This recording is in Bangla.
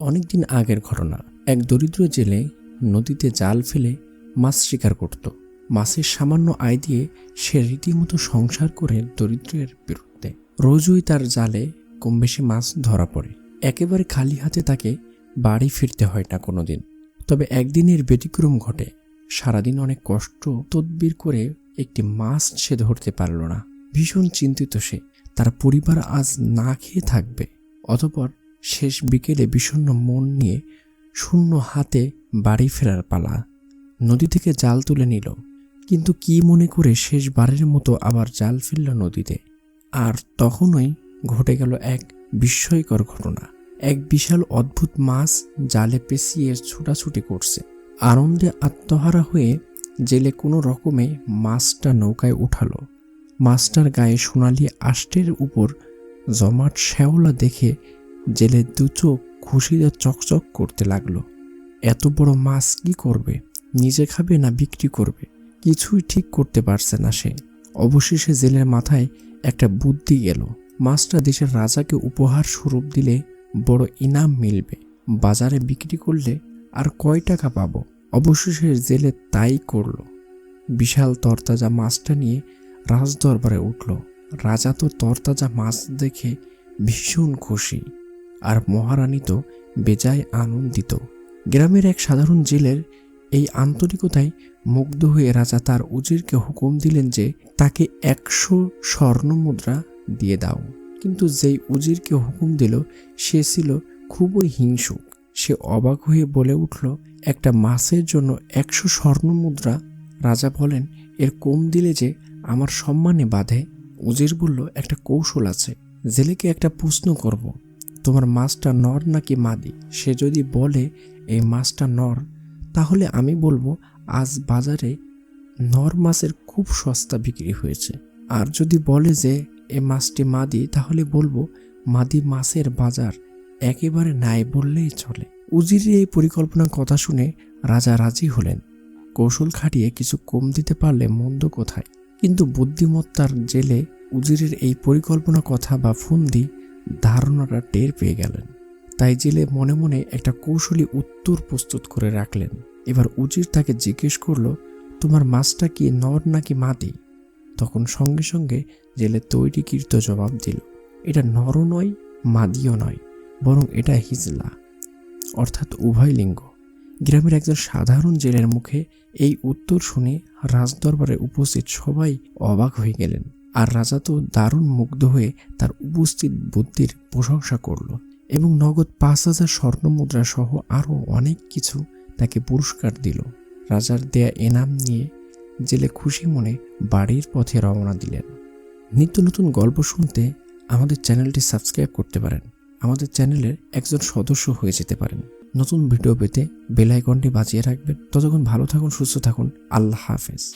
অনেকদিন আগের ঘটনা। এক দরিদ্র জেলে নদীতে জাল ফেলে মাছ শিকার করত। মাছের সামান্য আয় দিয়ে সে রীতিমতো সংসার করে দরিদ্রের বিরুদ্ধে। রোজই তার জালে কম বেশি মাছ ধরা পড়ে। একেবারে খালি হাতে তাকে বাড়ি ফিরতে হয় না কোনো দিন তবে একদিনের ব্যতিক্রম ঘটে। সারাদিন অনেক কষ্ট, তদবির করে একটি মাছ সে ধরতে পারল না। ভীষণ চিন্তিত সে। তার পরিবার আজ না খেয়ে থাকবে। অতপর শেষ বিকেলে বিষণ্ণ মন নিয়ে শূন্য হাতে বাড়ি ফেরার পালা। নদী থেকে জাল তুলে নিল। কিন্তু কি মনে করে শেষবারের মতো আবার জাল ফেলল নদীতে? আর তখনই ঘটে গেল এক বিস্ময়কর ঘটনা। এক বিশাল অদ্ভুত মাছ জালে পেঁচিয়ে ছুটাছুটি করছে। আনন্দে আত্মহারা হয়ে জেলে কোনো রকমে মাছটা নৌকায় উঠালো। মাছটার গায়ে সোনালি আষ্টের উপর জমাট শ্যাওলা দেখে জেলে দু চোখ খুশিতে চকচক করতে লাগল। এত বড় মাছ কি করবে? নিজে খাবে না বিক্রি করবে? কিছুই ঠিক করতে পারছে না সে। অবশেষে জেলের মাথায় একটা বুদ্ধি গেল মাছটা দেশের রাজাকে উপহার স্বরূপ দিলে বড় ইনাম মিলবে। বাজারে বিক্রি করলে আর কয় টাকা পাবো? অবশেষে জেলে তাই করল। বিশাল তরতাজা মাছটা নিয়ে রাজদরবারে উঠল। রাজা তো তরতাজা মাছ দেখে ভীষণ খুশি। আর মহারানী তো বেজায় আনন্দিত। গ্রামের এক সাধারণ জেলের এই আন্তরিকতায় মুগ্ধ হয়ে রাজা তার উজিরকে হুকুম দিলেন যে তাকে একশো স্বর্ণ মুদ্রা দিয়ে দাও। কিন্তু যেই উজিরকে হুকুম দিল, সে ছিল খুবই হিংসুক। সে অবাক হয়ে বলে উঠল, একটা মাসের জন্য একশো স্বর্ণ মুদ্রা? রাজা বলেন, এর কম দিলে যে আমার সম্মানে বাধে। উজির বলল, একটা কৌশল আছে। জেলেকে একটা প্রশ্ন করব। তোমার মাছটা নর নাকি মাদি? সে যদি বলে, এই মাছটা নর, তাহলে আমি বলব, আজ বাজারে নর মাছের খুব সস্তা বিক্রি হয়েছে। আর যদি বলে যে, এ মাছটি মাদি, তাহলে বলব, মাদি মাছের বাজার একেবারে নাই বললেই চলে। উজিরের এই পরিকল্পনার কথা শুনে রাজা রাজি হলেন। কৌশল খাটিয়ে কিছু কম দিতে পারলে মন্দ কোথায়? কিন্তু বুদ্ধিমত্তার জেলে উজিরের এই পরিকল্পনা কথা বা ফন্দি ধারণাটা টের পেয়ে গেলেন। তাই জেলে মনে মনে একটা কৌশলী উত্তর প্রস্তুত করে রাখলেন। এবার উজির তাকে জিজ্ঞেস করল, তোমার মাছটা কি নর নাকি মাদি? তখন সঙ্গে সঙ্গে জেলে তৈরিকৃত জবাব দিল, এটা নরও নয়, মাদিও নয়, বরং এটা হিজলা। অর্থাৎ উভয় লিঙ্গ। গ্রামের একজন সাধারণ জেলের মুখে এই উত্তর শুনে রাজদরবারে উপস্থিত সবাই অবাক হয়ে গেলেন। আর রাজা তো দারুণ মুগ্ধ হয়ে তার উপস্থিত বুদ্ধির প্রশংসা করল এবং নগদ পাঁচ হাজার স্বর্ণ মুদ্রা সহ আরও অনেক কিছু তাকে পুরস্কার দিল। রাজার দেয়া এনাম নিয়ে জেলে খুশি মনে বাড়ির পথে রওনা দিলেন। নিত্য নতুন গল্প শুনতে আমাদের চ্যানেলটি সাবস্ক্রাইব করতে পারেন। আমাদের চ্যানেলের একজন সদস্য হয়ে যেতে পারেন। নতুন ভিডিও পেতে বেল আইকনটি বাজিয়ে রাখবেন। ততক্ষণ ভালো থাকুন, সুস্থ থাকুন। আল্লাহ হাফেজ।